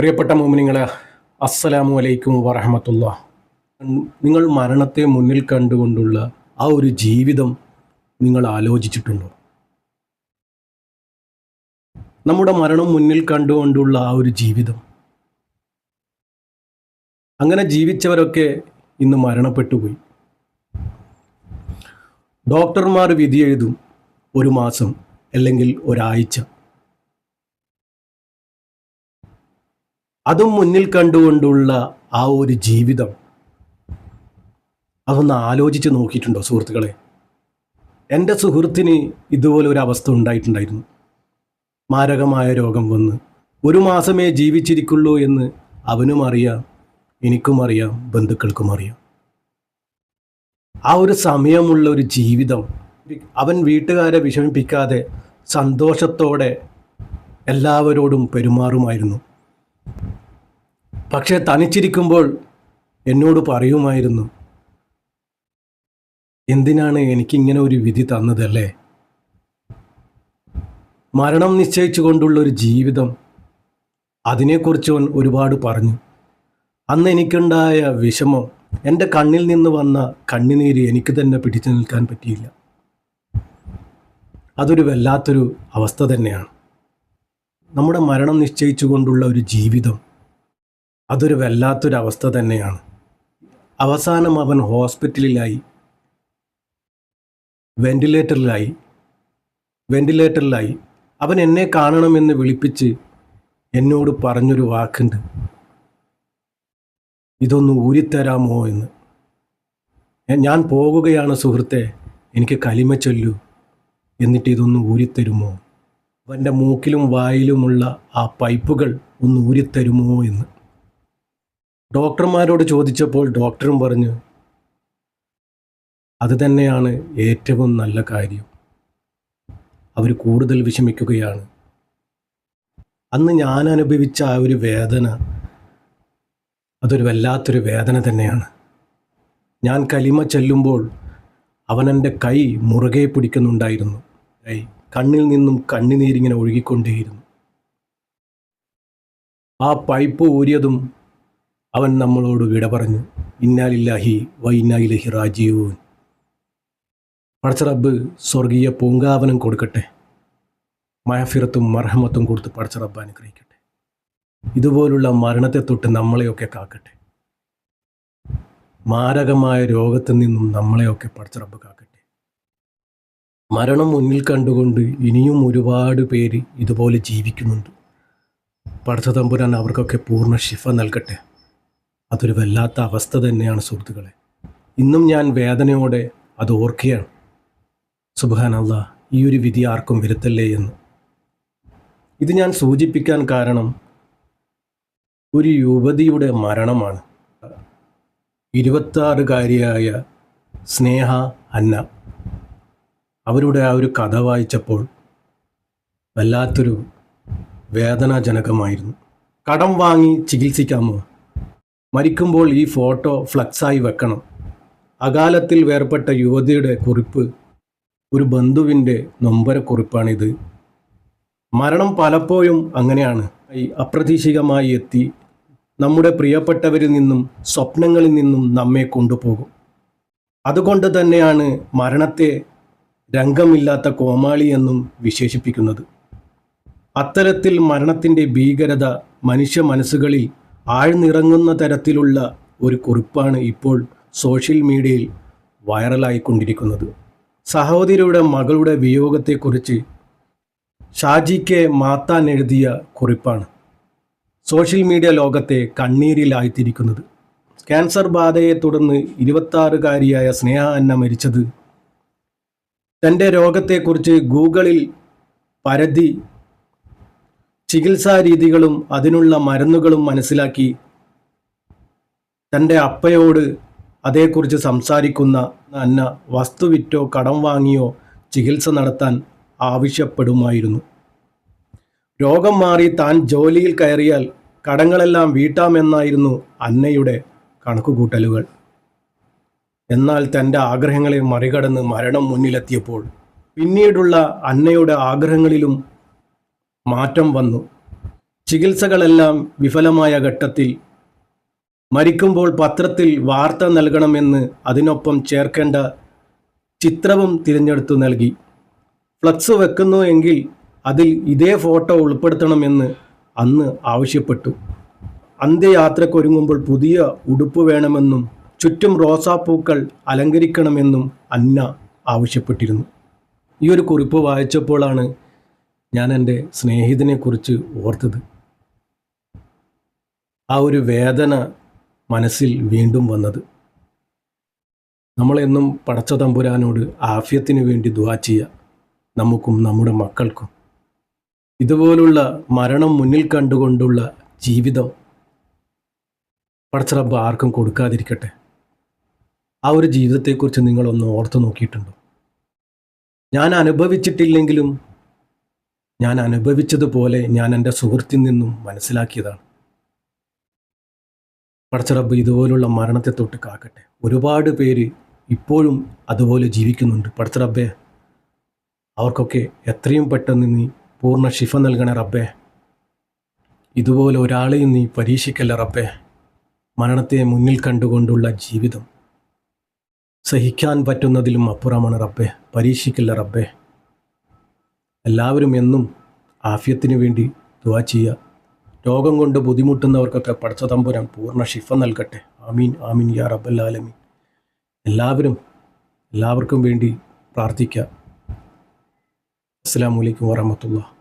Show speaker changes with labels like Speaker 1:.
Speaker 1: പ്രിയപ്പെട്ട മോമിനിങ്ങളെ അസ്സലാമു അലൈക്കും വറഹമത്തുള്ള. നിങ്ങൾ മരണത്തെ മുന്നിൽ കണ്ടുകൊണ്ടുള്ള ആ ഒരു ജീവിതം നിങ്ങൾ ആലോചിച്ചിട്ടുണ്ടോ? നമ്മുടെ മരണം മുന്നിൽ കണ്ടുകൊണ്ടുള്ള ആ ഒരു ജീവിതം. അങ്ങനെ ജീവിച്ചവരൊക്കെ ഇന്ന് മരണപ്പെട്ടുപോയി. ഡോക്ടർമാർ വിധി എഴുതും ഒരു മാസം അല്ലെങ്കിൽ ഒരാഴ്ച. അതും മുന്നിൽ കണ്ടുകൊണ്ടുള്ള ആ ഒരു ജീവിതം. അതൊന്ന് ആലോചിച്ച് നോക്കിയിട്ടുണ്ടോ സുഹൃത്തുക്കളെ? എന്റെ സുഹൃത്തിന് ഇതുപോലെ ഒരു അവസ്ഥ ഉണ്ടായിട്ടുണ്ടായിരുന്നു. മാരകമായ രോഗം വന്ന് ഒരു മാസമേ ജീവിച്ചിരിക്കുള്ളൂ എന്ന് അവനും അറിയാം എനിക്കും അറിയാം ബന്ധുക്കൾക്കും അറിയാം. ആ ഒരു സമയമുള്ള ഒരു ജീവിതം അവൻ വീട്ടുകാരെ വിഷമിപ്പിക്കാതെ സന്തോഷത്തോടെ എല്ലാവരോടും പെരുമാറുമായിരുന്നു. പക്ഷേ തനിച്ചിരിക്കുമ്പോൾ എന്നോട് പറയുമായിരുന്നു എന്തിനാണ് എനിക്കിങ്ങനെ ഒരു വിധി തന്നതല്ലേ? മരണം നിശ്ചയിച്ചു കൊണ്ടുള്ള ഒരു ജീവിതം അതിനെക്കുറിച്ച് ഒരുപാട് പറഞ്ഞു. അന്ന് എനിക്കുണ്ടായ വിഷമം എന്റെ കണ്ണിൽ നിന്ന് വന്ന കണ്ണുനീര് എനിക്ക് തന്നെ പിടിച്ചു നിൽക്കാൻ പറ്റിയില്ല. അതൊരു വല്ലാത്തൊരു അവസ്ഥ തന്നെയാണ്. നമ്മുടെ മരണം നിശ്ചയിച്ചു കൊണ്ടുള്ള ഒരു ജീവിതം അതൊരു വല്ലാത്തൊരവസ്ഥ തന്നെയാണ്. അവസാനം അവൻ ഹോസ്പിറ്റലിലായി വെന്റിലേറ്ററിലായി വെന്റിലേറ്ററിലായി. അവൻ എന്നെ കാണണമെന്ന് വിളിപ്പിച്ച് എന്നോട് പറഞ്ഞൊരു വാക്കുണ്ട്. ഇതൊന്ന് ഊരിത്തരാമോ എന്ന്. "ഞാൻ- പോകുകയാണ് സുഹൃത്തെ എനിക്ക് കലിമ ചൊല്ലു. എന്നിട്ട് ഇതൊന്ന് ഊരിത്തരുമോ? അവന്റെ മൂക്കിലും വായിലുമുള്ള ആ പൈപ്പുകൾ ഒന്ന് ഊരിത്തരുമോ എന്ന്. ഡോക്ടർമാരോട് ചോദിച്ചപ്പോൾ ഡോക്ടറും പറഞ്ഞു അത് തന്നെയാണ് ഏറ്റവും നല്ല കാര്യം. അവർ കൂടുതൽ വിഷമിക്കുകയാണ്. അന്ന് ഞാൻ അനുഭവിച്ച ആ ഒരു വേദന അതൊരു വല്ലാത്തൊരു വേദന തന്നെയാണ്. ഞാൻ കലിമ ചെല്ലുമ്പോൾ അവൻ എന്റെ കൈ മുറുകെ പിടിക്കുന്നുണ്ടായിരുന്നു. കൈ കണ്ണിൽ നിന്നും കണ്ണുനീരിങ്ങനെ ഒഴുകിക്കൊണ്ടേയിരുന്നു. ആ പൈപ്പ് ഊരിയതും അവൻ നമ്മളോട് വിട പറഞ്ഞു ഇന്നാലില്ലാഹി വൈനായിലഹി റാജീവൂൻ പടച്ചറബ്ബ് സ്വർഗീയ പൂങ്കാവനം കൊടുക്കട്ടെ. മയഫിറത്തും മർഹമത്തും കൊടുത്ത് പടച്ചറബ്ബ് അനുഗ്രഹിക്കട്ടെ. ഇതുപോലുള്ള മരണത്തെ തൊട്ട് നമ്മളെയൊക്കെ കാക്കട്ടെ. മാരകമായ രോഗത്തിൽ നിന്നും നമ്മളെയൊക്കെ പടച്ചറബ്ബ് കാക്കട്ടെ. മരണം മുന്നിൽ കണ്ടുകൊണ്ട് ഇനിയും ഒരുപാട് പേര് ഇതുപോലെ ജീവിക്കുന്നുണ്ട്. പടച്ച തമ്പുരാൻ അവർക്കൊക്കെ പൂർണ ശിഫ നൽകട്ടെ. അതൊരു വല്ലാത്ത അവസ്ഥ തന്നെയാണ് സുഹൃത്തുക്കളെ. ഇന്നും ഞാൻ വേദനയോടെ അത് ഓർക്കുകയാണ്. സുബാനല്ല ഈ ഒരു വിധി ആർക്കും വരുത്തല്ലേ എന്ന്. ഇത് ഞാൻ സൂചിപ്പിക്കാൻ കാരണം ഒരു യുവതിയുടെ മരണമാണ്. ഇരുപത്താറുകാരിയായ സ്നേഹ അന്ന അവരുടെ ആ ഒരു കഥ വായിച്ചപ്പോൾ വല്ലാത്തൊരു വേദനാജനകമായിരുന്നു. കടം വാങ്ങി ചികിത്സിക്കാമോ? മരിക്കുമ്പോൾ ഈ ഫോട്ടോ ഫ്ലക്സായി വെക്കണം. അകാലത്തിൽ വേർപെട്ട യുവതിയുടെ കുറിപ്പ് ഒരു ബന്ധുവിന്റെ നൊമ്പരക്കുറിപ്പാണിത്. മരണം പലപ്പോഴും അങ്ങനെയാണ്. അപ്രതീക്ഷിതമായി എത്തി നമ്മുടെ പ്രിയപ്പെട്ടവരിൽ നിന്നും സ്വപ്നങ്ങളിൽ നിന്നും നമ്മെ കൊണ്ടുപോകും. അതുകൊണ്ട് തന്നെയാണ് മരണത്തെ രംഗമില്ലാത്ത കോമാളി എന്നും വിശേഷിപ്പിക്കുന്നത്. അത്തരത്തിൽ മരണത്തിന്റെ ഭീകരത മനുഷ്യ മനസ്സുകളിൽ ആഴ്ന്നിറങ്ങുന്ന തരത്തിലുള്ള ഒരു കുറിപ്പാണ് ഇപ്പോൾ സോഷ്യൽ മീഡിയയിൽ വൈറലായിക്കൊണ്ടിരിക്കുന്നത്. സഹോദരിയുടെ മകളുടെ വിയോഗത്തെക്കുറിച്ച് ഷാജി കെ മാത്താൻ എഴുതിയ കുറിപ്പാണ് സോഷ്യൽ മീഡിയ ലോകത്തെ കണ്ണീരിലായിത്തിരിക്കുന്നത് ക്യാൻസർ ബാധയെ തുടർന്ന് ഇരുപത്താറുകാരിയായ സ്നേഹ അന്ന മരിച്ചത് തന്റെ രോഗത്തെക്കുറിച്ച് ഗൂഗിളിൽ പരതി ചികിത്സാ രീതികളും അതിനുള്ള മരുന്നുകളും മനസ്സിലാക്കി തന്റെ അപ്പയോട് അതേക്കുറിച്ച് സംസാരിക്കുന്ന അന്ന വസ്തു വിറ്റോ കടം വാങ്ങിയോ ചികിത്സ നടത്താൻ ആവശ്യപ്പെടുമായിരുന്നു. രോഗം മാറി താൻ ജോലിയിൽ കയറിയാൽ കടങ്ങളെല്ലാം വീട്ടാമെന്നായിരുന്നു അന്നയുടെ കണക്കുകൂട്ടലുകൾ. എന്നാൽ തന്റെ ആഗ്രഹങ്ങളെ മറികടന്ന് മരണം മുന്നിലെത്തിയപ്പോൾ പിന്നീടുള്ള അന്നയുടെ ആഗ്രഹങ്ങളിലും മാറ്റം വന്നു. ചികിത്സകളെല്ലാം വിഫലമായ ഘട്ടത്തിൽ മരിക്കുമ്പോൾ പത്രത്തിൽ വാർത്ത നൽകണമെന്ന് അതിനൊപ്പം ചേർക്കേണ്ട ചിത്രവും തിരഞ്ഞെടുത്തു നൽകി. ഫ്ലക്സ് വെക്കുന്നു എങ്കിൽ അതിൽ ഇതേ ഫോട്ടോ ഉൾപ്പെടുത്തണമെന്ന് അന്ന് ആവശ്യപ്പെട്ടു. അന്ത്യയാത്രക്കൊരുങ്ങുമ്പോൾ പുതിയ ഉടുപ്പ് വേണമെന്നും ചുറ്റും റോസാപ്പൂക്കൾ അലങ്കരിക്കണമെന്നും അന്ന ആവശ്യപ്പെട്ടിരുന്നു. ഈ ഒരു കുറിപ്പ് വായിച്ചപ്പോഴാണ് ഞാൻ എന്റെ സ്നേഹിതനെക്കുറിച്ച് ഓർത്തത്. ആ ഒരു വേദന മനസ്സിൽ വീണ്ടും വന്നത്. നമ്മളെന്നും പടച്ച തമ്പുരാനോട് ആഫ്യത്തിന് വേണ്ടി ദുവാ ചെയ്യുക നമുക്കും നമ്മുടെ മക്കൾക്കും. ഇതുപോലുള്ള മരണം മുന്നിൽ കണ്ടുകൊണ്ടുള്ള ജീവിതം പടച്ചറബ് ആർക്കും കൊടുക്കാതിരിക്കട്ടെ. ആ ഒരു ജീവിതത്തെക്കുറിച്ച് നിങ്ങളൊന്ന് ഓർത്തു നോക്കിയിട്ടുണ്ടോ? ഞാൻ അനുഭവിച്ചിട്ടില്ലെങ്കിലും ഞാൻ അനുഭവിച്ചതുപോലെ ഞാൻ എന്റെ സുഹൃത്തിൽ നിന്നും മനസ്സിലാക്കിയതാണ്. പടച്ചറബ് ഇതുപോലുള്ള മരണത്തെ തൊട്ട് കാക്കട്ടെ. ഒരുപാട് പേര് ഇപ്പോഴും അതുപോലെ ജീവിക്കുന്നുണ്ട്. പടച്ചറബ്ബെ അവർക്കൊക്കെ എത്രയും പെട്ടെന്ന് നീ പൂർണ ശിഫ നൽകണേ റബ്ബെ. ഇതുപോലെ ഒരാളെയും നീ പരീക്ഷിക്കല്ല റബ്ബെ. മരണത്തെ മുന്നിൽ കണ്ടുകൊണ്ടുള്ള ജീവിതം സഹിക്കാൻ പറ്റുന്നതിലും അപ്പുറമാണ് റബ്ബെ. പരീക്ഷിക്കല്ല റബ്ബേ. എല്ലാവരും എന്നും ആഫ്യത്തിന് വേണ്ടി ദുവാ ചെയ്യുക. രോഗം കൊണ്ട് ബുദ്ധിമുട്ടുന്നവർക്കൊക്കെ പടച്ച തമ്പുരാൻ പൂർണ ഷിഫ നൽകട്ടെ. ആമീൻ ആമീൻ യാ റബ്ബല്ലാലമീൻ എല്ലാവരും എല്ലാവർക്കും വേണ്ടി പ്രാർത്ഥിക്കുക. അസ്സാം വലൈക്കും വാഹമത്തുള്ള